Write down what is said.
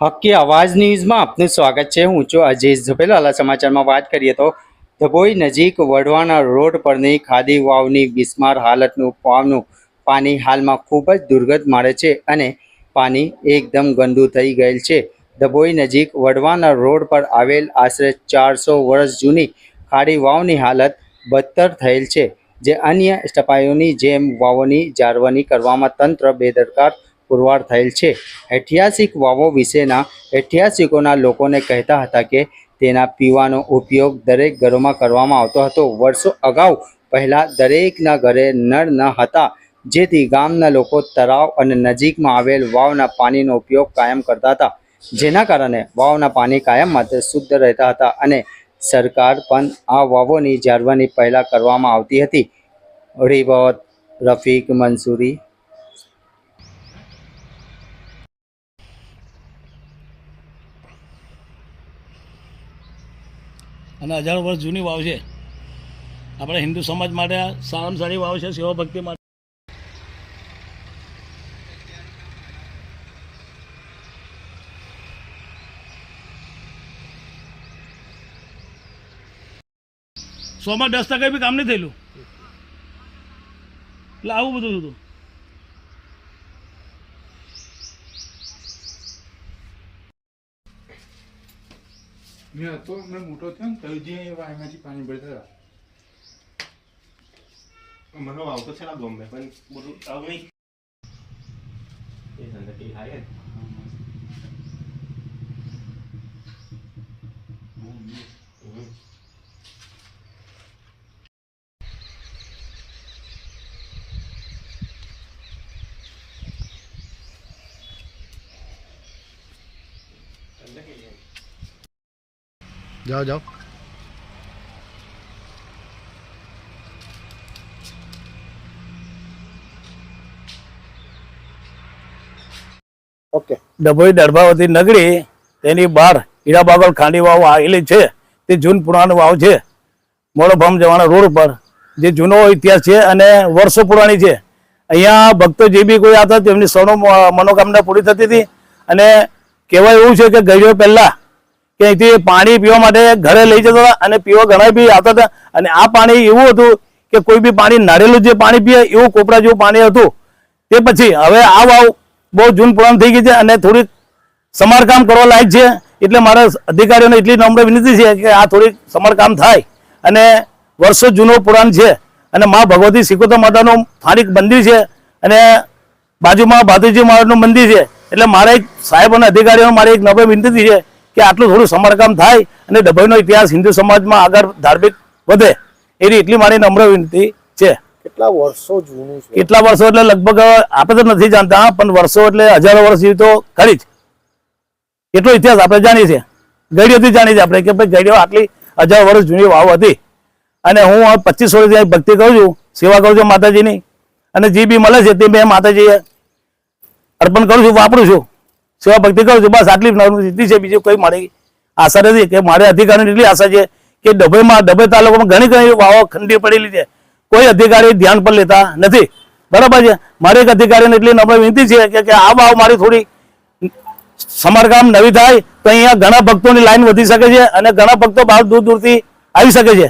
હક્કી અવાજ ન્યૂઝમાં આપનું સ્વાગત છે. હું છું અજીઝ ઝુબેલાલા સમાચારમાં વાત કરીએ તો ધભોઈ નજીક વઢવાના રોડ પરની ખાદી વાવની બિસ્માર હાલતનું વાવનું પાણી હાલમાં ખૂબ જ દુર્ગંધ મારે છે અને પાણી એકદમ ગંદુ થઈ ગયેલ છે. ધભોઈ નજીક વઢવાના રોડ પર આવેલ આશરે ચારસો વર્ષ જૂની ખાડી વાવની હાલત બદતર થયેલ છે. જે અન્ય સ્ટપાયોની જેમ વાવોની જાળવણી કરવામાં તંત્ર બેદરકાર પુરવાર થયેલ છે. ઐતિહાસિક વાવો વિશેના ઐતિહાસિકોના લોકોને કહેતા હતા કે તેના પીવાનો ઉપયોગ દરેક ઘરોમાં કરવામાં આવતો હતો. વર્ષો અગાઉ પહેલાં દરેકના ઘરે નળ ન હતા, જેથી ગામના લોકો તળાવ અને નજીકમાં આવેલ વાવના પાણીનો ઉપયોગ કાયમ કરતા હતા. જેના કારણે વાવના પાણી કાયમ માટે શુદ્ધ રહેતા હતા અને સરકાર પણ આ વાવોની જાળવણી પહેલાં કરવામાં આવતી હતી. રિવત રફીક, મંસૂરી અને હજારો વર્ષ જૂની વાવ છે. આપણા હિન્દુ સમાજ માટે સારામાં સારી વાવ છે, સેવા ભક્તિ માટે. સોમાં દસ ટકા બી કામ નહીં થયેલું. એટલે આવું બધું હતું મેં હતો, મેં મોટો થયો ને તળજી એવા એમાંથી પાણી ભરતા હતા. મને આવતો છે ના ગમે, પણ બધું આવ નહીં. એ ધંધા થાય ને હમ. જાઓ જાઓ ઓકે ડભોઈ દર્ભાવતી નગરી તેની બહાર હીરાબાગલ ખાંડી વાવ આવેલી છે. તે જૂન પુરાણી વાવ છે. મોડોફામ જવાના રોડ પર જે જૂનો ઇતિહાસ છે અને વર્ષો પુરાણી છે. અહીંયા ભક્તો જે બી કોઈ આવતા તેમની સૌનો મનોકામના પૂરી થતી હતી. અને કહેવાય એવું છે કે ગયો પહેલા કે અહીંથી પાણી પીવા માટે ઘરે લઈ જતા હતા અને પીવા ઘણા બી આવતા હતા. અને આ પાણી એવું હતું કે કોઈ બી પાણી નારેલું જે પાણી પીએ, એવું કોપરા જેવું પાણી હતું. તે પછી હવે આ વાવ બહુ જૂન પુરાણ થઈ ગઈ છે અને થોડીક સમારકામ કરવા લાયક છે. એટલે મારા અધિકારીઓને એટલી નમ્ર વિનંતી છે કે આ થોડીક સમારકામ થાય અને વર્ષો જૂનો પુરાણ છે. અને મા ભગવતી સિકોતર માતાનું સ્થાનિક મંદિર છે અને બાજુમાં ભાદુજી મહારાજનું મંદિર છે. એટલે મારા એક સાહેબ અને અધિકારીઓને મારી એક નમ્ર વિનંતી છે કે આટલું થોડું સમારકામ થાય અને ડભોઈનો ઇતિહાસ હિન્દુ સમાજમાં આગળ ધાર્મિક વધે એની એટલી મારી નમ્ર વિનંતી છે. કેટલા વર્ષો જૂનું છે? કેટલા વર્ષો એટલે લગભગ આપણે તો નથી જાણતા પણ વર્ષો એટલે હજારો વર્ષ જેવી તો ખરી જ. એટલો ઇતિહાસ આપણે જાણીએ છીએ. ગઈડીઓથી જાણીએ છીએ આપણે કે ભાઈ ગઈડીઓ આટલી હજાર વર્ષ જૂની વાવ હતી. અને હું પચીસ વર્ષથી ભક્તિ કરું છું સેવા કરું છું માતાજીની. અને જે બી મળે છે તે મેં માતાજી અર્પણ કરું છું વાપરું છું. સેવા ભક્તિ કરું છું, બસ આટલી નવનીતિ છે, બીજી કોઈ મારી આશા નથી કે મારે અધિકારીની એટલી આશા છે કે ડભોઈમાં, ડભોઈ તાલુકામાં ઘણી ઘણી વાવો ખંડી પડેલી છે. કોઈ અધિકારી ધ્યાન પર લેતા નથી. બરાબર છે? મારે એક અધિકારીને એટલી નમ્ર વિનંતી છે કે આ વાવ મારી થોડી સમારકામ નવી થાય, તો અહીંયા ઘણા ભક્તોની લાઈન વધી શકે છે અને ઘણા ભક્તો બહાર દૂર દૂરથી આવી શકે છે.